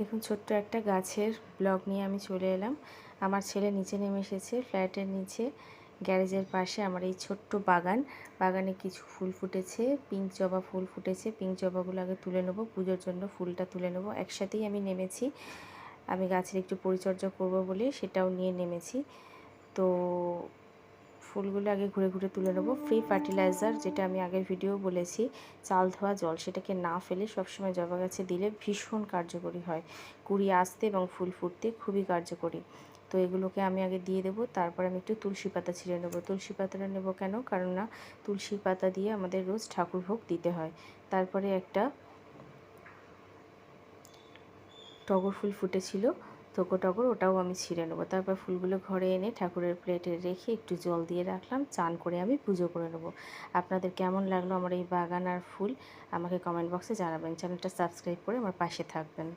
দেখুন, ছোট্ট একটা গাছের ব্লগ নিয়ে আমি চলে এলাম। আমার ছেলে নিচে নেমে এসেছে ফ্ল্যাটের নিচে, গ্যারেজের পাশে আমার এই ছোট্ট বাগান। বাগানে কিছু ফুল ফুটেছে পিঙ্ক জবা ফুল ফুটেছে। পিঙ্ক জবাগুলো আগে তুলে নেব, পুজোর জন্য ফুলটা তুলে নেব। একসাথেই আমি নেমেছি। আমি গাছের একটু পরিচর্যা করব বলে সেটাও নিয়ে নেমেছি। তো ফুলগুলো আগে ঘুরে ঘুরে তুলে নেব। ফ্রি ফার্টিলাইজার যেটা আমি আগের ভিডিও বলেছি, চাল ধোয়া জল, সেটাকে না ফেলে সবসময় জবা গাছে দিলে ভীষণ কার্যকরী হয়। কুড়ি আসতে এবং ফুল ফুটতে খুবই কার্যকরী। তো এগুলোকে আমি আগে দিয়ে দেবো, তারপর আমি একটু তুলসী পাতা ছিঁড়ে নেব। তুলসী পাতাটা নেব কেন? কারণ না, তুলসী পাতা দিয়ে আমাদের রোজ ঠাকুর ভোগ দিতে হয়। তারপরে একটা টগর ফুল ফুটেছিল থোকো টগর ওটাও আমি ছিঁড়ে নেব। তারপর ফুলগুলো ঘরে এনে ঠাকুরের প্লেটে রেখে একটু জল দিয়ে রাখলাম, চান করে আমি পুজো করে নেব। আপনাদের কেমন লাগল আমার এই বাগান আর ফুল? আমাকে কমেন্ট বক্সে জানাবেন। চ্যানেলটা সাবস্ক্রাইব করে আমার পাশে থাকবেন।